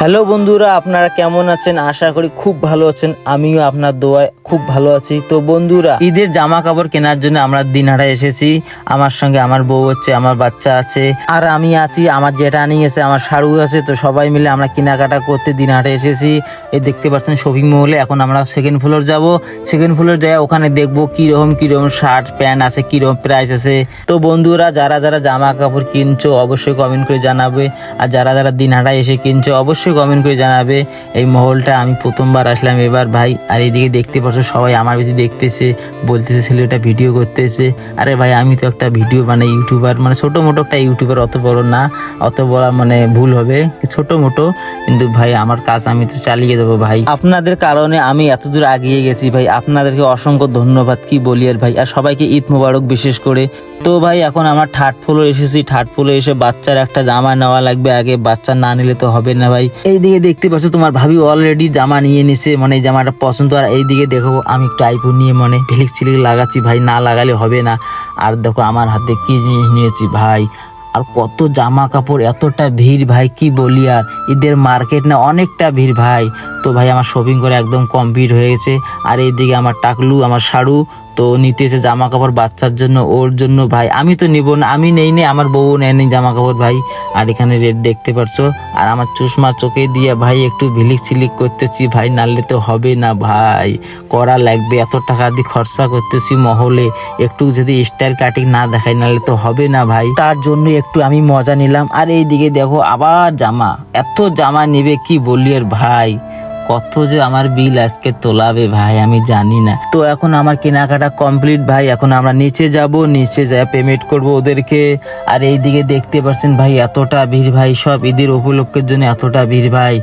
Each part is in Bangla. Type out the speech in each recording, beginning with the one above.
হ্যালো বন্ধুরা, আপনারা কেমন আছেন? আশা করি খুব ভালো আছেন। আমিও আপনার দোয়ায় খুব ভালো আছি। তো বন্ধুরা, ঈদের জামা কাপড় কেনার জন্য আমরা দিনহাটা এসেছি। আমার সঙ্গে আমার বউ হচ্ছে আমার বাচ্চা আছে, আর আমি আছি। আমার জেঠা নিয়েছে আমার শাড়ু আছে। তো সবাই মিলে আমরা কেনাকাটা করতে দিনহাটে এসেছি। এই দেখতে পাচ্ছেন শপিং মহলে এখন আমরা সেকেন্ড ফ্লোর যাব। সেকেন্ড ফ্লোর যাই ওখানে দেখব কীরকম কীরকম শার্ট, প্যান্ট আছে, কীরকম প্রাইস আছে। তো বন্ধুরা, যারা যারা জামা কাপড় কিনছো, অবশ্যই কমেন্ট করে জানাবে। আর যারা যারা দিনহাটায় এসে কিনছো, অবশ্যই কমেন্ট করে জানাবে। এই মহলটা আমি প্রথমবার আসলাম এবার, ভাই, আর এইদিকে দেখতে পাচ্ছ সবাই আমার বেশি দেখতেছে, বলতেছে ছেলেটা ভিডিও করতেছে। আরে ভাই, আমি তো একটা ভিডিও মানে ইউটিউবার মানে ছোটো মোটো একটা ইউটিউবার অত বড় না, অত বড় মানে ভুল হবে ছোট মোটো কিন্তু ভাই, আমার কাজ আমি তো চালিয়ে দেবো, ভাই। আপনাদের কারণে আমি এত দূর আগিয়ে গেছি, ভাই, আপনাদেরকে অসংখ্য ধন্যবাদ, কি বলি আর ভাই। আর সবাইকে ঈদ মোবারক বিশেষ করে। তো ভাই, এখন আমার থার্ড ফ্লোর এসেছি থার্ড ফ্লোরে এসে বাচ্চার একটা জামা নেওয়া লাগবে, আগে বাচ্চা না নিলে তো হবে না, ভাই। এইদিকে দেখতে পাচ্ছ তোমার ভাবি অলরেডি জামা নিয়ে নিছে মানে এই জামাটা পছন্দ। আর এইদিকে দেখো, আমি একটু আইফোন নিয়ে মনে ফিলিক চিলিক লাগাচ্ছি, ভাই, না লাগালে হবে না। আর দেখো, আমার হাতে কি জিনিস নিয়েছি, ভাই। আর কত জামা কাপড়, এতটা ভিড়, ভাই, কি বলি আর। ঈদের মার্কেট না অনেকটা ভিড়, ভাই। তো ভাই, আমার শপিং করে একদম কমপ্লিট হয়ে গেছে। আর এইদিকে আমার টাকলু, আমার শাড়ু তো নিতে এসে জামা কাপড় বাচ্চার জন্য, ওর জন্য ভাই। আমি তো নিব না, আমি নেই নে, আমার বউ নেয়নি জামা কাপড় ভাই। আর এখানে রেট দেখতে পারছ, আর আমার চশমা চোখে দিয়ে ভাই একটু ভিলিক ছিলিক করতেছি, ভাই নালে তো হবে না ভাই। করা লাগবে, এত টাকা দিয়ে খরচা করতেছি মহলে। একটু যদি স্টাইল কাটিং না দেখাই নালে তো হবে না ভাই। তার জন্য একটু আমি মজা নিলাম। আর এইদিকে দেখো, আবার জামা। এত জামা নিবে কি বলি আর ভাই? কত যে আমার বিল আজকে তোলাবে ভাই, আমি জানি না। তো এখন আমার কেনাকাটা কমপ্লিট ভাই, এখন আমরা নিচে যাব, নিচে যা পেমেন্ট করব ওদেরকে। আর এইদিকে দেখতে পাচ্ছেন ভাই, এতটা ভিড় ভাই, সব ঈদের উপলক্ষের জন্য এতটা ভিড় ভাই।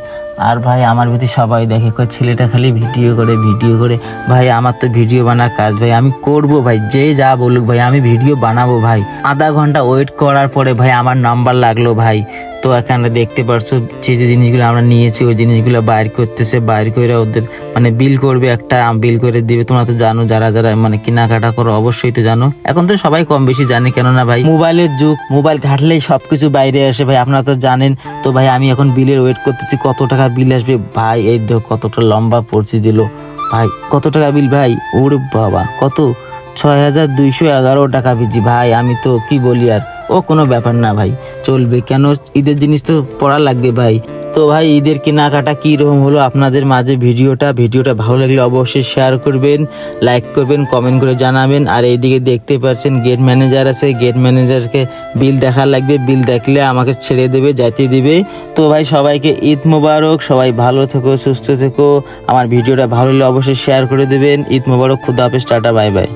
আর ভাই, আমার ভিতরে সবাই দেখে কয়, ছেলেটা খালি ভিডিও করে ভিডিও করে। ভাই, আমার তো ভিডিও বানার কাজ ভাই, আমি করব ভাই, যে যা বলুক ভাই, আমি ভিডিও বানাবো ভাই। আধা ঘণ্টা ওয়েট করার পরে ভাই, আমার নাম্বার লাগল ভাই। তো এখানে দেখতে পারছ যে যে জিনিসগুলো আমরা নিয়েছি, ওই জিনিসগুলো বাইর করতেছে, বাইর করে ওদের মানে বিল করবে একটা বিল করে দিবে। তোমরা তো জানো, যারা যারা মানে কেনাকাটা করো অবশ্যই তো জানো। এখন তো সবাই কম বেশি জানে, কেননা ভাই, মোবাইলের যুগ, মোবাইল ঘাটলেই সবকিছু বাইরে আসে। ভাই, আপনারা তো জানেন, তো ভাই, আমি এখন বিলের ওয়েট করতেছি, কত টাকা বিল আসবে? ভাই, এই কতটা লম্বা পড়ছে দিল ভাই, কত টাকা বিল ভাই? ওরে বাবা, কত? ছয় হাজার দুইশো এগারো টাকা বিজি। ভাই, আমি তো কি বলি আর? ও কোনো ব্যাপার না ভাই, চলবে। কেন ঈদের জিনিস তো পড়া লাগবে ভাই। তো ভাই, ঈদের কেনাকাটা কী রকম হলো আপনাদের মাঝে ভিডিওটা? ভিডিওটা ভালো লাগলে অবশ্যই শেয়ার করবেন লাইক করবেন কমেন্ট করে জানাবেন। আর এইদিকে দেখতে পাচ্ছেন গেট ম্যানেজার আছে। গেট ম্যানেজারকে বিল দেখা লাগবে। বিল দেখলে আমাকে ছেড়ে দেবে যাইতে দেবে। তো ভাই, সবাইকে ঈদ মোবারক। সবাই ভালো থেকো, সুস্থ থেকো। আমার ভিডিওটা ভালো লাগলে অবশ্যই শেয়ার করে দেবেন। ঈদ মোবারক, খুদা হাফেজ, টাটা বাই বাই